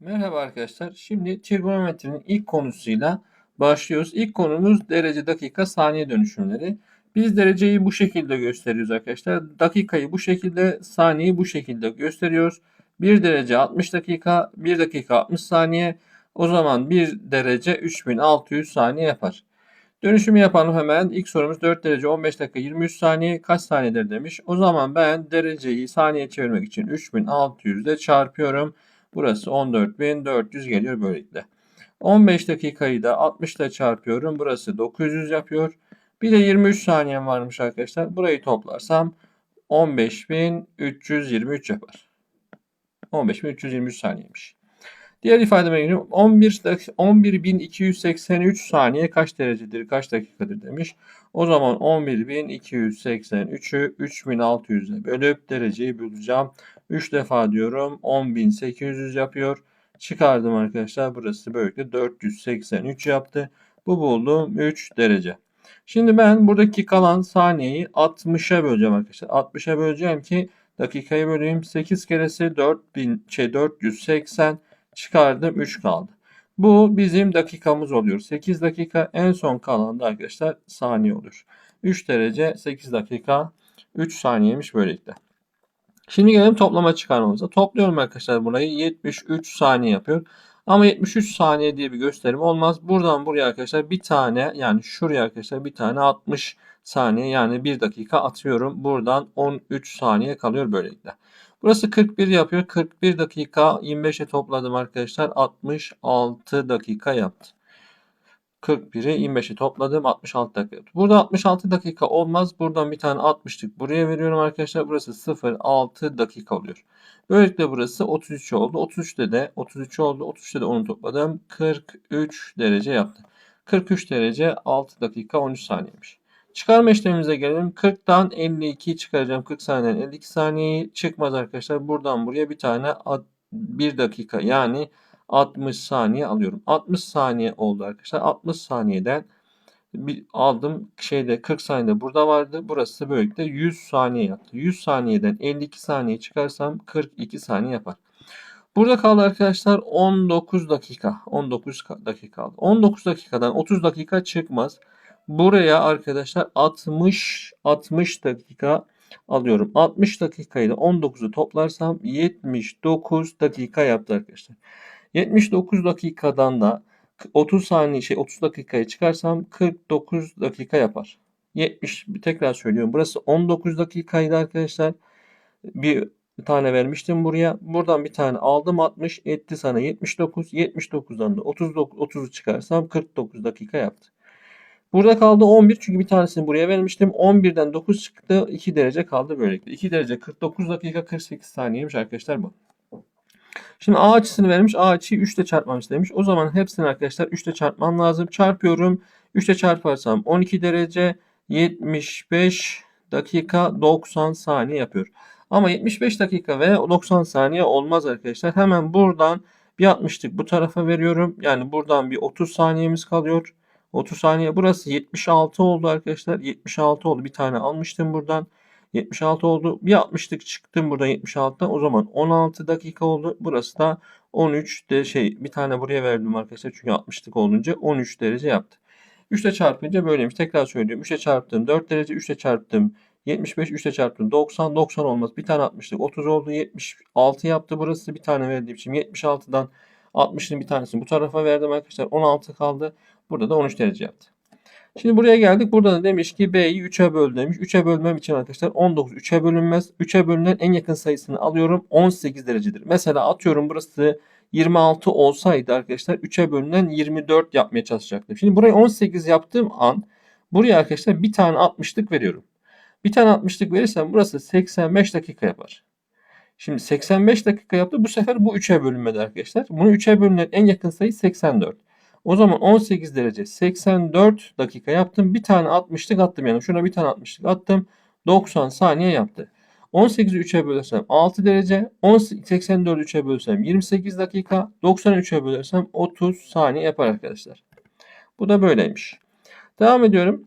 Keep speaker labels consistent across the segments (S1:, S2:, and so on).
S1: Merhaba arkadaşlar. Şimdi trigonometrinin ilk konusuyla başlıyoruz. İlk konumuz derece, dakika, saniye dönüşümleri. Biz dereceyi bu şekilde gösteriyoruz arkadaşlar. Dakikayı bu şekilde, saniyeyi bu şekilde gösteriyoruz. 1 derece 60 dakika, 1 dakika 60 saniye. O zaman 1 derece 3600 saniye yapar. Dönüşümü yapalım hemen. İlk sorumuz 4 derece 15 dakika 23 saniye kaç saniyedir demiş. O zaman ben dereceyi saniye çevirmek için 3600 ile çarpıyorum. Burası 14.400 geliyor böylelikle. 15 dakikayı da 60 ile çarpıyorum. Burası 900 yapıyor. Bir de 23 saniyem varmış arkadaşlar. Burayı toplarsam 15.323 yapar. 15.323 saniyemiş. Diğer ifademe geliyorum. 11 11.283 saniye kaç derecedir, kaç dakikadır demiş. O zaman 11.283'ü 3600'e bölüp dereceyi bulacağım. 3 defa diyorum 10.800 yapıyor. Çıkardım arkadaşlar. Burası böylelikle 483 yaptı. Bu bulduğum 3 derece. Şimdi ben buradaki kalan saniyeyi 60'a böleceğim arkadaşlar. 60'a böleceğim ki dakikayı böleyim. 8 keresi 4000 şey 480 çıkardım 3 kaldı. Bu bizim dakikamız oluyor. 8 dakika en son kalan da arkadaşlar saniye olur. 3 derece 8 dakika 3 saniyemiş böylelikle. Şimdi gelelim toplama çıkarmamıza. Topluyorum arkadaşlar burayı 73 saniye yapıyor. Ama 73 saniye diye bir gösterim olmaz. Buradan buraya arkadaşlar bir tane yani şuraya arkadaşlar bir tane 60 saniye yani 1 dakika atıyorum. Buradan 13 saniye kalıyor böylelikle. Burası 41 yapıyor. 41 dakika 25'e topladım arkadaşlar. 66 dakika yaptı. 41'i 25'i topladım 66 dakika. Burada 66 dakika olmaz. Buradan bir tane 60'lık buraya veriyorum arkadaşlar. Burası 0,6 dakika oluyor. Böylelikle burası 33 oldu. 33'te de 33 oldu. 33'te de onu topladım. 43 derece yaptı. 43 derece 6 dakika 13 saniyemiş. Çıkarma işlemimize gelelim. 40'tan 52 çıkaracağım. 40 saniyeden 52 saniyeyi çıkmaz arkadaşlar. Buradan buraya bir tane 1 dakika yani 60 saniye alıyorum. 60 saniye oldu arkadaşlar. 60 saniyeden bir aldım şeyde 40 saniyede burada vardı. Burası böylelikle 100 saniye yaptı. 100 saniyeden 52 saniye çıkarsam 42 saniye yapar. Burada kaldı arkadaşlar 19 dakika. 19 dakika kaldı. 19 dakikadan 30 dakika çıkmaz. Buraya arkadaşlar 60 60 dakika alıyorum. 60 dakikayı da 19'u toplarsam 79 dakika yaptı arkadaşlar. 79 dakikadan da 30 saniye şey 30 dakikaya çıkarsam 49 dakika yapar. 70 bir tekrar söylüyorum. Burası 19 dakikaydı arkadaşlar. Bir tane vermiştim buraya. Buradan bir tane aldım 60 etti sana 79. 79'dan da 39 30'u çıkarsam 49 dakika yaptı. Burada kaldı 11 çünkü bir tanesini buraya vermiştim. 11'den 9 çıktı. 2 derece kaldı böylelikle. 2 derece 49 dakika 48 saniyeymiş arkadaşlar bu. Şimdi A açısını vermiş. A açıyı 3 ile çarpmam istemiş. O zaman hepsini arkadaşlar 3 ile çarpmam lazım. Çarpıyorum. 3 ile çarparsam 12 derece 75 dakika 90 saniye yapıyor. Ama 75 dakika ve 90 saniye olmaz arkadaşlar. Hemen buradan bir 60'lık bu tarafa veriyorum. Yani buradan bir 30 saniyemiz kalıyor. 30 saniye. Burası 76 oldu arkadaşlar. 76 oldu. Bir tane almıştım buradan. 76 oldu. Bir 60'lık çıktım burada 76'dan. O zaman 16 dakika oldu. Burası da 13 de şey bir tane buraya verdim arkadaşlar. Çünkü 60'lık olunca 13 derece yaptı. 3 ile çarpınca böyleymiş. Tekrar söylüyorum. 3 ile çarptım 4 derece. 3 ile çarptım 75. 3 ile çarptım 90. 90 olmaz. Bir tane 60'lık 30 oldu. 76 yaptı burası. Bir tane verdiğim için 76'dan 60'ın bir tanesini bu tarafa verdim arkadaşlar. 16 kaldı. Burada da 13 derece yaptı. Şimdi buraya geldik. Burada da demiş ki B'yi 3'e böl demiş. 3'e bölmem için arkadaşlar 19 3'e bölünmez. 3'e bölünen en yakın sayısını alıyorum. 18 derecedir. Mesela atıyorum burası 26 olsaydı arkadaşlar 3'e bölünen 24 yapmaya çalışacaktım. Şimdi burayı 18 yaptığım an buraya arkadaşlar bir tane 60'lık veriyorum. Bir tane 60'lık verirsem burası 85 dakika yapar. Şimdi 85 dakika yaptı. Bu sefer bu 3'e bölünmedi arkadaşlar. Bunu 3'e bölünen en yakın sayı 84. O zaman 18 derece 84 dakika yaptım. Bir tane 60'lık attım yani. Şuna bir tane 60'lık attım. 90 saniye yaptı. 18'i 3'e bölersem 6 derece. 84'ü 3'e bölsem 28 dakika. 90'ı 3'e bölersem 30 saniye yapar arkadaşlar. Bu da böyleymiş. Devam ediyorum.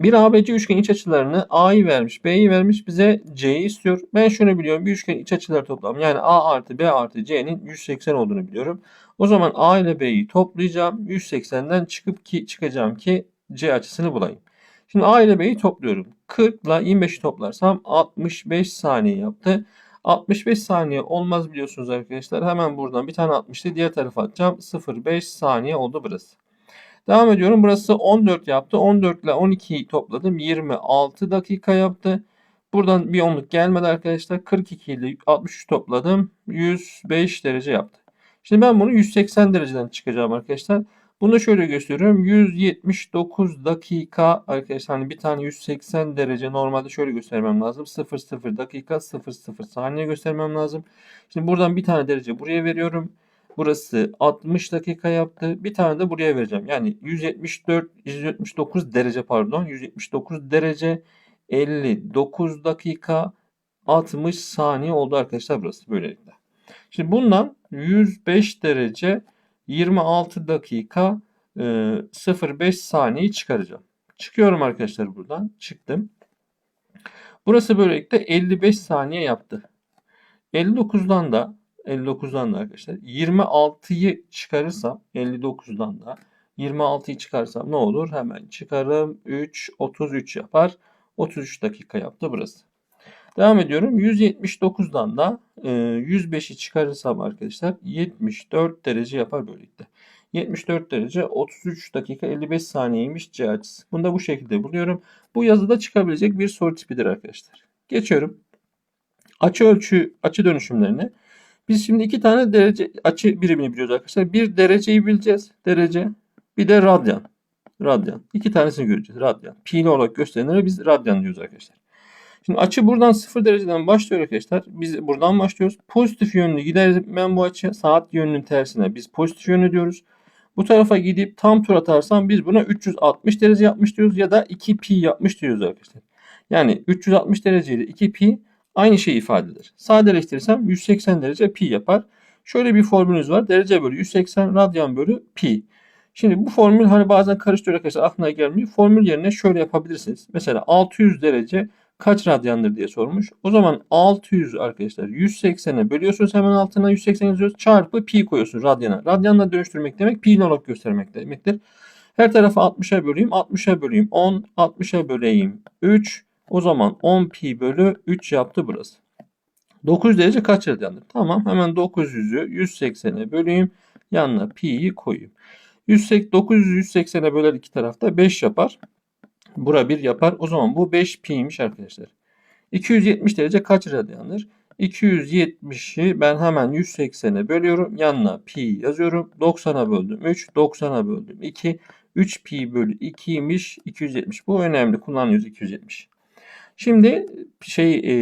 S1: Bir ABC üçgen iç açılarını A'yı vermiş, B'yi vermiş, bize C'yi istiyor. Ben şunu biliyorum. Bir üçgen iç açıları toplamı yani A artı B artı C'nin 180 olduğunu biliyorum. O zaman A ile B'yi toplayacağım. 180'den çıkıp ki çıkacağım ki C açısını bulayım. Şimdi A ile B'yi topluyorum. 40 ile 25'i toplarsam 65 saniye yaptı. 65 saniye olmaz biliyorsunuz arkadaşlar. Hemen buradan bir tane 60'ı diğer tarafa atacağım. 0,5 saniye oldu burası. Devam ediyorum. Burası 14 yaptı. 14 ile 12'yi topladım. 26 dakika yaptı. Buradan bir onluk gelmedi arkadaşlar. 42 ile 63 topladım. 105 derece yaptı. Şimdi ben bunu 180 dereceden çıkacağım arkadaşlar. Bunu şöyle gösteriyorum. 179 dakika arkadaşlar hani bir tane 180 derece normalde şöyle göstermem lazım. 00 dakika 00 saniye göstermem lazım. Şimdi buradan bir tane derece buraya veriyorum. Burası 60 dakika yaptı. Bir tane de buraya vereceğim. Yani 174 179 derece pardon. 179 derece 59 dakika 60 saniye oldu arkadaşlar burası böylelikle. Şimdi bundan 105 derece 26 dakika e, 05 saniye çıkaracağım. Çıkıyorum arkadaşlar buradan. Çıktım. Burası böylelikle 55 saniye yaptı. 59'dan da 59'dan da arkadaşlar 26'yı çıkarırsam 59'dan da 26'yı çıkarsam ne olur? Hemen çıkarım 3 33 yapar. 33 dakika yaptı burası. Devam ediyorum. 179'dan da e, 105'i çıkarırsam arkadaşlar 74 derece yapar böylelikle. 74 derece 33 dakika 55 saniyeymiş C açısı. Bunu da bu şekilde buluyorum. Bu yazıda çıkabilecek bir soru tipidir arkadaşlar. Geçiyorum. Açı ölçü, açı dönüşümlerine. Biz şimdi iki tane derece açı birimini biliyoruz arkadaşlar. Bir dereceyi bileceğiz. Derece. Bir de radyan. Radyan. İki tanesini göreceğiz. Radyan. Pi olarak gösterenlere biz radyan diyoruz arkadaşlar. Şimdi açı buradan 0 dereceden başlıyor arkadaşlar. Biz buradan başlıyoruz. Pozitif yönlü giderim bu açı saat yönünün tersine biz pozitif yönlü diyoruz. Bu tarafa gidip tam tur atarsam biz buna 360 derece yapmış diyoruz ya da 2 pi yapmış diyoruz arkadaşlar. Yani 360 derece ile 2 pi aynı şeyi ifade eder. Sadeleştirirsem 180 derece pi yapar. Şöyle bir formülümüz var. Derece bölü 180 radyan bölü pi. Şimdi bu formül hani bazen karıştırıyor arkadaşlar aklına gelmiyor. Formül yerine şöyle yapabilirsiniz. Mesela 600 derece kaç radyandır diye sormuş. O zaman 600 arkadaşlar 180'e bölüyorsunuz hemen altına 180 yazıyoruz. Çarpı pi koyuyorsunuz radyana. Radyanla dönüştürmek demek pi olarak göstermek demektir. Her tarafı 60'a böleyim. 60'a böleyim 10. 60'a böleyim 3. O zaman 10 pi bölü 3 yaptı burası. 9 derece kaç radyandır? Tamam hemen 900'ü 180'e böleyim. Yanına pi'yi koyayım. 900'ü 180'e böler iki tarafta 5 yapar. Bura 1 yapar. O zaman bu 5 pi'ymiş arkadaşlar. 270 derece kaç radyandır? 270'i ben hemen 180'e bölüyorum. Yanına pi yazıyorum. 90'a böldüm 3. 90'a böldüm 2. 3 pi bölü 2'ymiş 270. Bu önemli. Kullanıyoruz 270. Şimdi şey e,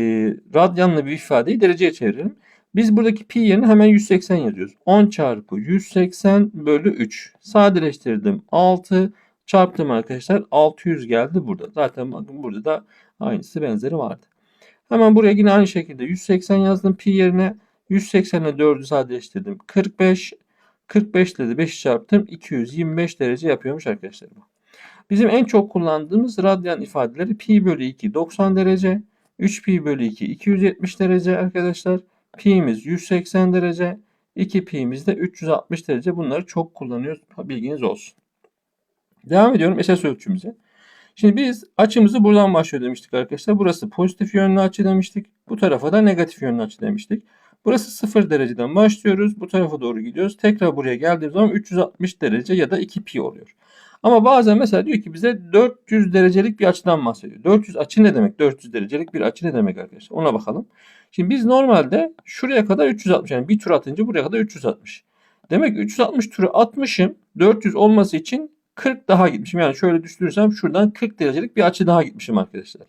S1: radyanlı bir ifadeyi dereceye çevirelim. Biz buradaki pi yerine hemen 180 yazıyoruz. 10 çarpı 180 bölü 3. Sadeleştirdim 6 çarptım arkadaşlar. 600 geldi burada. Zaten bakın burada da aynısı benzeri vardı. Hemen buraya yine aynı şekilde 180 yazdım pi yerine. 180 ile 4'ü sadeleştirdim. 45. 45 ile de 5 çarptım. 225 derece yapıyormuş arkadaşlar. Bizim en çok kullandığımız radyan ifadeleri pi bölü 2 90 derece. 3 pi bölü 2 270 derece arkadaşlar. Pi'miz 180 derece. 2 pi'miz de 360 derece. Bunları çok kullanıyoruz. Bilginiz olsun. Devam ediyorum esas ölçümüze. Şimdi biz açımızı buradan başlıyor demiştik arkadaşlar. Burası pozitif yönlü açı demiştik. Bu tarafa da negatif yönlü açı demiştik. Burası 0 dereceden başlıyoruz. Bu tarafa doğru gidiyoruz. Tekrar buraya geldiğimiz zaman 360 derece ya da 2 pi oluyor. Ama bazen mesela diyor ki bize 400 derecelik bir açıdan bahsediyor. 400 açı ne demek? 400 derecelik bir açı ne demek arkadaşlar? Ona bakalım. Şimdi biz normalde şuraya kadar 360 yani bir tur atınca buraya kadar 360. Demek ki 360 turu atmışım. 400 olması için 40 daha gitmişim. Yani şöyle düşünürsem şuradan 40 derecelik bir açı daha gitmişim arkadaşlar.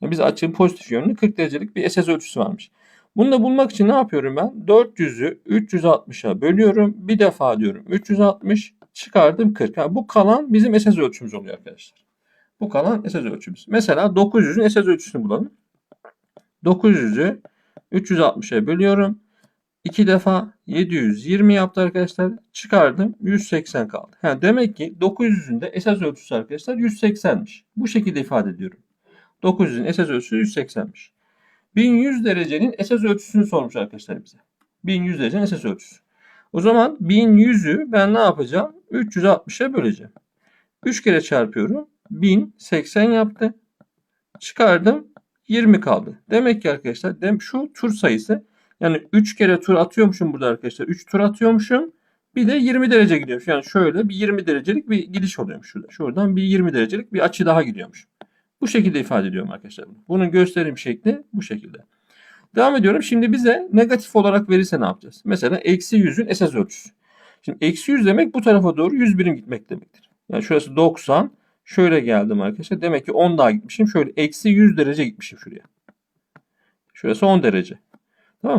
S1: Yani biz açının pozitif yönlü 40 derecelik bir SS ölçüsü varmış. Bunu da bulmak için ne yapıyorum ben? 400'ü 360'a bölüyorum. Bir defa diyorum 360 çıkardım 40. Yani bu kalan bizim SS ölçümüz oluyor arkadaşlar. Bu kalan SS ölçümüz. Mesela 900'ün SS ölçüsünü bulalım. 900'ü 360'a bölüyorum. 2 defa 720 yaptı arkadaşlar. Çıkardım 180 kaldı. Yani demek ki 900'ün de esas ölçüsü arkadaşlar 180'miş. Bu şekilde ifade ediyorum. 900'ün esas ölçüsü 180'miş. 1100 derecenin esas ölçüsünü sormuş arkadaşlar bize. 1100 derecenin esas ölçüsü. O zaman 1100'ü ben ne yapacağım? 360'a böleceğim. 3 kere çarpıyorum. 1080 yaptı. Çıkardım 20 kaldı. Demek ki arkadaşlar dem şu tur sayısı yani 3 kere tur atıyormuşum burada arkadaşlar. 3 tur atıyormuşum. Bir de 20 derece gidiyormuş. Yani şöyle bir 20 derecelik bir gidiş oluyormuş şurada. Şuradan bir 20 derecelik bir açı daha gidiyormuş. Bu şekilde ifade ediyorum arkadaşlar. Bunun gösterim şekli bu şekilde. Devam ediyorum. Şimdi bize negatif olarak verirse ne yapacağız? Mesela eksi 100'ün esas ölçüsü. Şimdi eksi 100 demek bu tarafa doğru 100 birim gitmek demektir. Yani şurası 90. Şöyle geldim arkadaşlar. Demek ki 10 daha gitmişim. Şöyle eksi 100 derece gitmişim şuraya. Şurası 10 derece. Tamam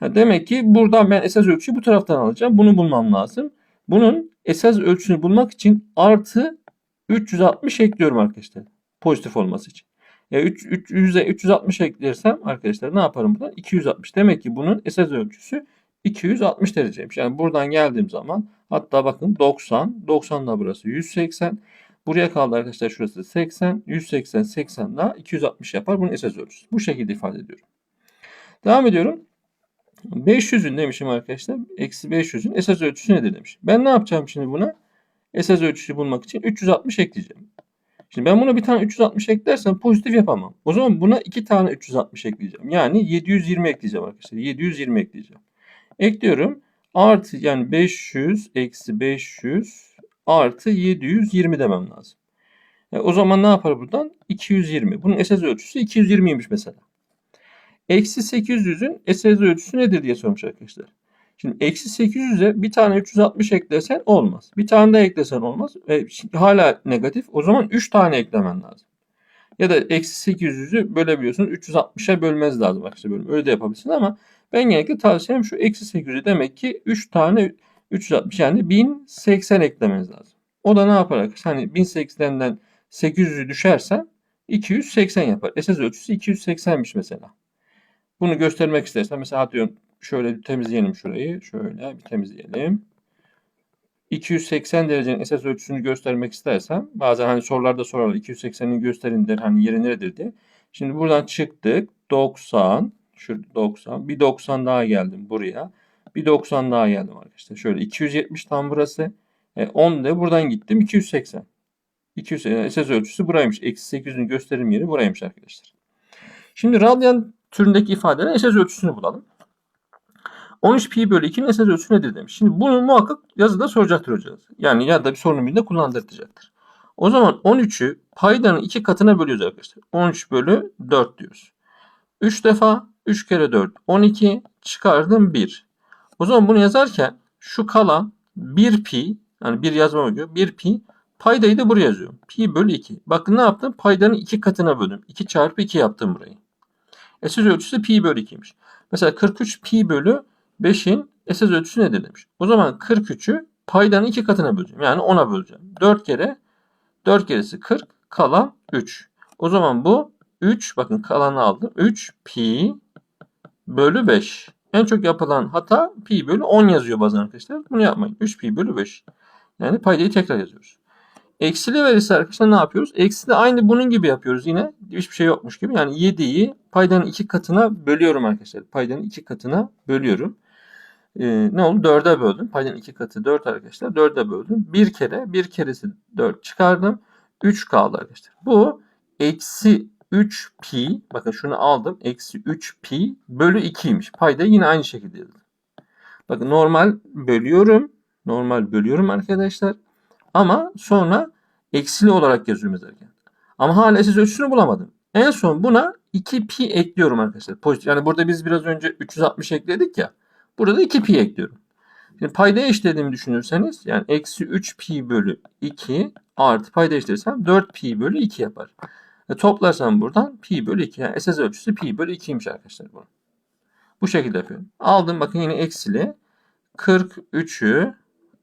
S1: mı? Demek ki buradan ben esas ölçüyü bu taraftan alacağım. Bunu bulmam lazım. Bunun esas ölçüsünü bulmak için artı 360 ekliyorum arkadaşlar. Pozitif olması için. Ya 3, 300'e 360 eklersem arkadaşlar ne yaparım buradan? 260. Demek ki bunun esas ölçüsü 260 dereceymiş. Yani buradan geldiğim zaman hatta bakın 90, 90 da burası 180. Buraya kaldı arkadaşlar şurası 80, 180, 80 daha 260 yapar. Bunun esas ölçüsü. Bu şekilde ifade ediyorum. Devam ediyorum. 500'ün demişim arkadaşlar. Eksi 500'ün esas ölçüsü nedir demiş. Ben ne yapacağım şimdi buna? Esas ölçüsü bulmak için 360 ekleyeceğim. Şimdi ben buna bir tane 360 eklersem pozitif yapamam. O zaman buna iki tane 360 ekleyeceğim. Yani 720 ekleyeceğim arkadaşlar. 720 ekleyeceğim. Ekliyorum. Artı yani 500 eksi 500 artı 720 demem lazım. E, o zaman ne yapar buradan? 220. Bunun esas ölçüsü 220'ymiş mesela. Eksi 800'ün esas ölçüsü nedir diye sormuş arkadaşlar. Şimdi eksi 800'e bir tane 360 eklesen olmaz. Bir tane daha eklesen olmaz. E, hala negatif. O zaman 3 tane eklemen lazım. Ya da eksi 800'ü bölebiliyorsunuz. 360'a bölmez lazım arkadaşlar. Bölüm. Öyle de yapabilirsin ama ben genellikle tavsiyem şu eksi 800'ü demek ki 3 tane 360 yani 1080 eklemeniz lazım. O da ne yapar arkadaşlar? Hani 1080'den 800'ü düşersen 280 yapar. Esas ölçüsü 280'miş mesela. Bunu göstermek istersen mesela atıyorum şöyle bir temizleyelim şurayı. Şöyle bir temizleyelim. 280 derecenin esas ölçüsünü göstermek istersem bazen hani sorularda sorarlar 280'ini gösterin der hani yeri neredir diye. Şimdi buradan çıktık 90 şu 90 bir 90 daha geldim buraya. Bir 90 daha geldim arkadaşlar. Şöyle 270 tam burası. E, 10 da buradan gittim 280. 280 esas ölçüsü buraymış. Eksi 800'ün gösterim yeri buraymış arkadaşlar. Şimdi radyan türündeki ifadelerin esas ölçüsünü bulalım. 13 pi bölü 2'nin esas ölçüsü nedir demiş. Şimdi bunu muhakkak yazıda soracaktır hocamız. Yani ya da bir sorunun birinde kullandırtacaktır. O zaman 13'ü paydanın iki katına bölüyoruz arkadaşlar. 13 bölü 4 diyoruz. 3 defa 3 kere 4 12 çıkardım 1. O zaman bunu yazarken şu kalan 1 pi yani 1 yazmama göre 1 pi paydayı da buraya yazıyorum. Pi bölü 2. Bakın ne yaptım? Paydanın iki katına böldüm. 2 çarpı 2 yaptım burayı. Esas ölçüsü pi bölü 2'ymiş. Mesela 43 pi bölü 5'in esas ölçüsü nedir demiş. O zaman 43'ü paydanın iki katına böleceğim. Yani 10'a böleceğim. 4 kere 4 keresi 40 kalan 3. O zaman bu 3 bakın kalanı aldım. 3 pi bölü 5. En çok yapılan hata pi bölü 10 yazıyor bazen arkadaşlar. Bunu yapmayın. 3 pi bölü 5. Yani paydayı tekrar yazıyoruz. Eksili verirse arkadaşlar ne yapıyoruz? Eksili aynı bunun gibi yapıyoruz yine. Hiçbir şey yokmuş gibi. Yani 7'yi paydanın iki katına bölüyorum arkadaşlar. Paydanın iki katına bölüyorum. Ee, ne oldu? 4'e böldüm. Paydanın iki katı 4 arkadaşlar. 4'e böldüm. Bir kere bir keresi 4 çıkardım. 3 kaldı arkadaşlar. Bu eksi 3 pi bakın şunu aldım. Eksi 3 pi bölü 2'ymiş. Payda yine aynı şekilde yazdım. Bakın normal bölüyorum. Normal bölüyorum arkadaşlar. Ama sonra eksili olarak yazıyorum yazarken. Ama hala esas ölçüsünü bulamadım. En son buna 2 pi ekliyorum arkadaşlar. Pozitif. Yani burada biz biraz önce 360 ekledik ya. Burada 2 pi ekliyorum. Şimdi payda eşlediğimi düşünürseniz yani eksi 3 pi bölü 2 artı payda eşlersem 4 pi bölü 2 yapar. E toplarsam buradan pi bölü 2. Yani esas ölçüsü pi bölü 2'ymiş arkadaşlar bu. Bu şekilde yapıyorum. Aldım bakın yine eksili. 43'ü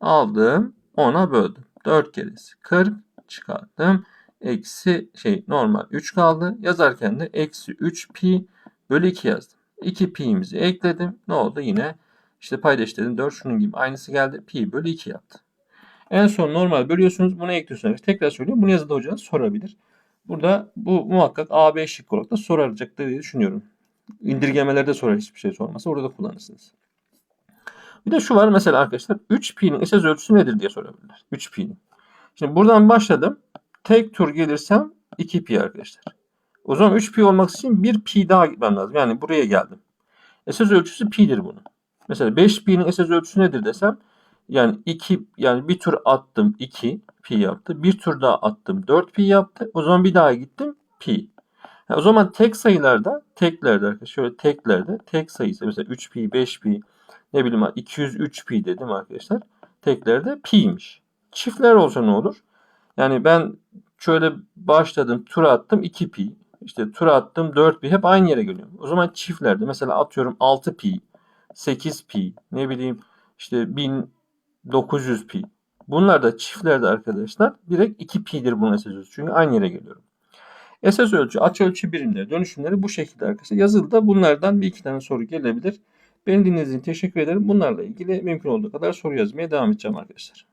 S1: aldım 10'a böldüm. 4 keresi 40 çıkardım. Eksi şey normal 3 kaldı. Yazarken de eksi 3 pi bölü 2 yazdım. 2 pi'mizi ekledim. Ne oldu? Yine İşte payda eşitledim 4 şunun gibi aynısı geldi. Pi bölü 2 yaptı. En son normal bölüyorsunuz. Buna ekliyorsunuz. Tekrar söylüyorum. Bunu yazıda hocanız sorabilir. Burada bu muhakkak A, B şıkkı olarak da soracaktır diye düşünüyorum. İndirgemelerde sorar hiçbir şey sormasa orada kullanırsınız. Bir de şu var mesela arkadaşlar 3pi'nin esas ölçüsü nedir diye sorabilirler. 3pi'nin. Şimdi buradan başladım. Tek tur gelirsem 2pi arkadaşlar. O zaman 3pi olmak için 1 pi daha gitmem lazım. Yani buraya geldim. Esas ölçüsü pi'dir bunun. Mesela 5pi'nin esas ölçüsü nedir desem yani 2 yani bir tur attım 2 pi yaptı. Bir tur daha attım 4 pi yaptı. O zaman bir daha gittim pi. Ha, o zaman tek sayılarda teklerde arkadaşlar şöyle teklerde tek sayısı mesela 3 pi 5 pi ne bileyim 203 pi dedim arkadaşlar. Teklerde pi'ymiş. Çiftler olsa ne olur? Yani ben şöyle başladım tur attım 2 pi. İşte tur attım 4 pi hep aynı yere geliyorum. O zaman çiftlerde mesela atıyorum 6 pi 8 pi ne bileyim işte 1900 pi. Bunlar da çiftlerde arkadaşlar direkt 2 pi'dir bunun esas ölçüsü. Çünkü aynı yere geliyorum. Esas ölçü, açı ölçü birimleri, dönüşümleri bu şekilde arkadaşlar. Yazılıda bunlardan bir iki tane soru gelebilir. Beni dinlediğiniz için teşekkür ederim. Bunlarla ilgili mümkün olduğu kadar soru yazmaya devam edeceğim arkadaşlar.